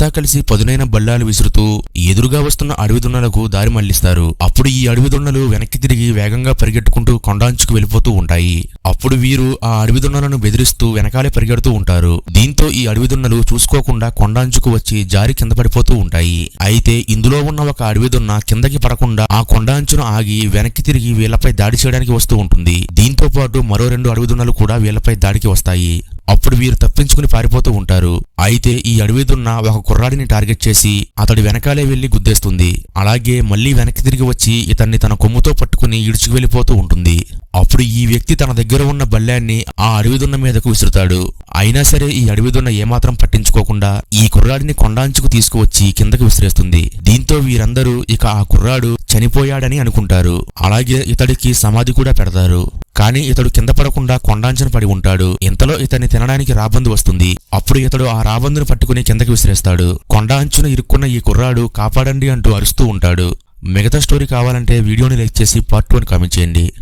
అంతా కలిసి పదునైన బల్లాలు విసురుతూ ఎదురుగా వస్తున్న అడవి దున్నలకు దారి మళ్ళిస్తారు. అప్పుడు ఈ అడవి దున్నలు వెనక్కి తిరిగి వేగంగా పరిగెట్టుకుంటూ కొండాంచుకు వెళ్ళిపోతూ ఉంటాయి. అప్పుడు వీరు ఆ అడవి దున్నలను బెదిరిస్తూ వెనకాలే పరిగెడుతూ ఉంటారు. దీంతో ఈ అడవి దున్నలు చూసుకోకుండా కొండాంచుకు వచ్చి జారి కింద పడిపోతూ ఉంటాయి. అయితే ఇందులో ఉన్న ఒక అడవి దున్న కిందకి పడకుండా ఆ కొండాంచును ఆగి వెనక్కి తిరిగి వీళ్ళపై దాడి చేయడానికి వస్తూ ఉంటుంది. దీంతో పాటు మరో రెండు అడవి దున్నలు కూడా వీళ్ళపై దాడికి వస్తాయి. అప్పుడు వీరు తప్పించుకుని పారిపోతూ ఉంటారు. అయితే ఈ అడవిదున్న ఒక కుర్రాడిని టార్గెట్ చేసి అతడి వెనకాలే వెళ్ళి గుద్దేస్తుంది. అలాగే మళ్ళీ వెనక్కి తిరిగి వచ్చి ఇతన్ని తన కొమ్ముతో పట్టుకుని ఇడుచుకు వెళ్ళిపోతూ ఉంటుంది. అప్పుడు ఈ వ్యక్తి తన దగ్గర ఉన్న బల్లాన్ని ఆ అడవిదున్న మీదకు విసురుతాడు. అయినా సరే ఈ అడవిదున్న ఏమాత్రం పట్టించుకోకుండా ఈ కుర్రాడిని కొండాంచుకు తీసుకువచ్చి కిందకు విసిరేస్తుంది. దీంతో వీరందరూ ఇక ఆ కుర్రాడు చనిపోయాడని అనుకుంటారు. అలాగే ఇతడికి సమాధి కూడా పెడతారు. కానీ ఇతడు కింద పడకుండా కొండాంచన పడి ఉంటాడు. ఇంతలో ఇతన్ని తినడానికి రాబందు వస్తుంది. అప్పుడు ఇతడు ఆ రాబందును పట్టుకుని కిందకి విసిరేస్తాడు. కొండ అంచున ఇరుక్కున్న ఈ కుర్రాడు కాపాడండి అంటూ అరుస్తూ ఉంటాడు. మిగతా స్టోరీ కావాలంటే వీడియోని లైక్ చేసి పార్ట్ వన్ కామెంట్ చేయండి.